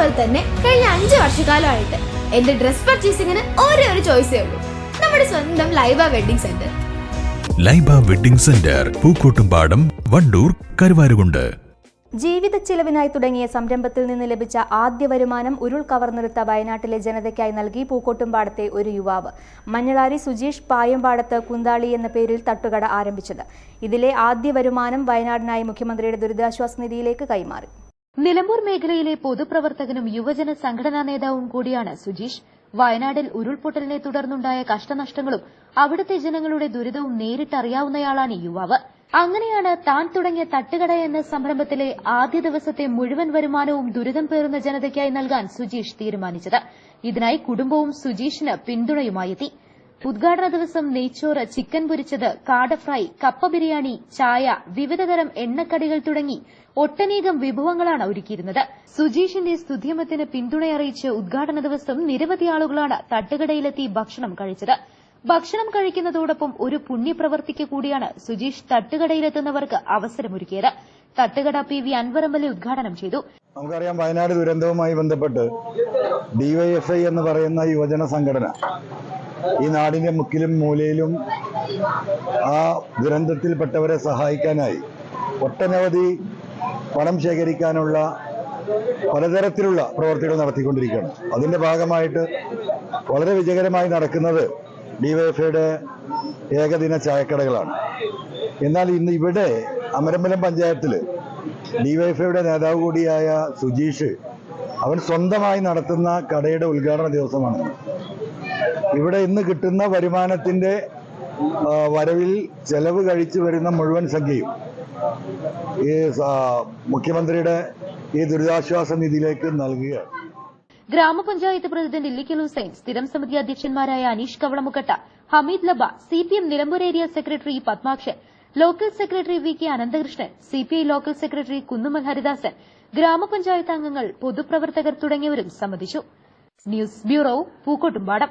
അതുപോലെ തന്നെ കഴിഞ്ഞ അഞ്ച് വർഷക്കാലമായിട്ട് എന്റെ ഡ്രസ് പർച്ചേസിംഗിന് ഒരേ ഒരു ചോയ്സേ ഉള്ളൂ. നമ്മുടെ സ്വന്തം Laiba Wedding Centre. Laiba Wedding Centre Pookkottumpadam Vandoor Karuvarakundu. ജീവിത ചെലവിനായി തുടങ്ങിയ സംരംഭത്തിൽ നിന്ന് ലഭിച്ച ആദ്യ വരുമാനം ഉരുൾ കവർന്നെടുത്ത വയനാട്ടിലെ ജനതയ്ക്കായി നൽകി പൂക്കോട്ടുംപാടത്തെ ഒരു യുവാവ്. മഞ്ഞളാരി സുജീഷ് പായമ്പാടത്ത് കുന്താളി എന്ന പേരിൽ തട്ടുകട ആരംഭിച്ചത്. ഇതിലെ ആദ്യ വരുമാനം വയനാടിനായി മുഖ്യമന്ത്രിയുടെ ദുരിതാശ്വാസ നിധിയിലേക്ക് കൈമാറി. നിലമ്പൂർ മേഖലയിലെ പൊതുപ്രവർത്തകനും യുവജന സംഘടനാ നേതാവും കൂടിയാണ് സുജീഷ്. വയനാടിൽ ഉരുൾപൊട്ടലിനെ തുടർന്നുണ്ടായ കഷ്ടനഷ്ടങ്ങളും അവിടുത്തെ ജനങ്ങളുടെ ദുരിതവും നേരിട്ടറിയാവുന്നയാളാണ് ഈ യുവാവ്. അങ്ങനെയാണ് താൻ തുടങ്ങിയ തട്ടുകട എന്ന സംരംഭത്തിലെ ആദ്യ ദിവസത്തെ മുഴുവൻ വരുമാനവും ദുരിതം പേറുന്ന ജനതയ്ക്കായി നൽകാൻ സുജീഷ് തീരുമാനിച്ചത്. ഇതിനായി കുടുംബവും സുജീഷിന് പിന്തുണയുമായി എത്തി. ഉദ്ഘാടന ദിവസം നെയ്ച്ചോറ് ചിക്കൻ പൊരിച്ചത് കാട ഫ്രൈ കപ്പ ബിരിയാണി ചായ വിവിധതരം എണ്ണക്കടികൾ തുടങ്ങി ഒട്ടനേകം വിഭവങ്ങളാണ് ഒരുക്കിയിരുന്നത്. സുജീഷിന്റെ സ്തുതിയമത്തിന് പിന്തുണയറിയിച്ച് ഉദ്ഘാടന ദിവസം നിരവധി ആളുകളാണ് തട്ടുകടയിലെത്തി ഭക്ഷണം കഴിച്ചത്. ഭക്ഷണം കഴിക്കുന്നതോടൊപ്പം ഒരു പുണ്യപ്രവർത്തിക്ക് കൂടിയാണ് സുജീഷ് തട്ടുകടയിലെത്തുന്നവർക്ക് അവസരമൊരുക്കിയത്. തട്ടുകട പി വി അൻവറമ്പലി ഉദ്ഘാടനം ചെയ്തു. നമുക്കറിയാം വയനാട് ദുരന്തവുമായി ബന്ധപ്പെട്ട് ഡിവൈഎഫ്ഐ എന്ന് പറയുന്ന യുവജന സംഘടന ഈ നാടിന്റെ മുക്കിലും മൂലയിലും ആ ദുരന്തത്തിൽപ്പെട്ടവരെ സഹായിക്കാനായി ഒട്ടനവധി പണം ശേഖരിക്കാനുള്ള പലതരത്തിലുള്ള പ്രവർത്തികൾ നടത്തിക്കൊണ്ടിരിക്കുകയാണ്. അതിന്റെ ഭാഗമായിട്ട് വളരെ വിജയകരമായി നടക്കുന്നത് ഡിവൈഎഫ്ഐയുടെ ഏകദിന ചായക്കടകളാണ്. എന്നാൽ ഇന്ന് ഇവിടെ അമരമ്പലം പഞ്ചായത്തിൽ ഡിവൈഎഫ്ഐയുടെ നേതാവ് കൂടിയായ സുജീഷ് അവൻ സ്വന്തമായി നടത്തുന്ന കടയുടെ ഉദ്ഘാടന ദിവസമാണ്. ഇവിടെ ഇന്ന് കിട്ടുന്ന വരുമാനത്തിന്റെ വരവിൽ ചെലവ് കഴിച്ചു വരുന്ന മുഴുവൻ സംഖ്യയും ഈ മുഖ്യമന്ത്രിയുടെ ഈ ദുരിതാശ്വാസ നിധിയിലേക്ക് നൽകുകയാണ്. ഗ്രാമപഞ്ചായത്ത് പ്രസിഡന്റ് ഇല്ലിക്കൽ ഹുസൈൻ സ്ഥിരം സമിതി അധ്യക്ഷന്മാരായ Aneesh Kavalamukkatta Hameed ലബ C P M Nilambur area secretary Padmakshan local secretary V K Ananthakrishnan CPI local secretary Kunnumal Haridasan ഗ്രാമപഞ്ചായത്ത് അംഗങ്ങൾ പൊതുപ്രവർത്തകർ തുടങ്ങിയവരും സംബന്ധിച്ചു. News bureau Pookkottumpadam.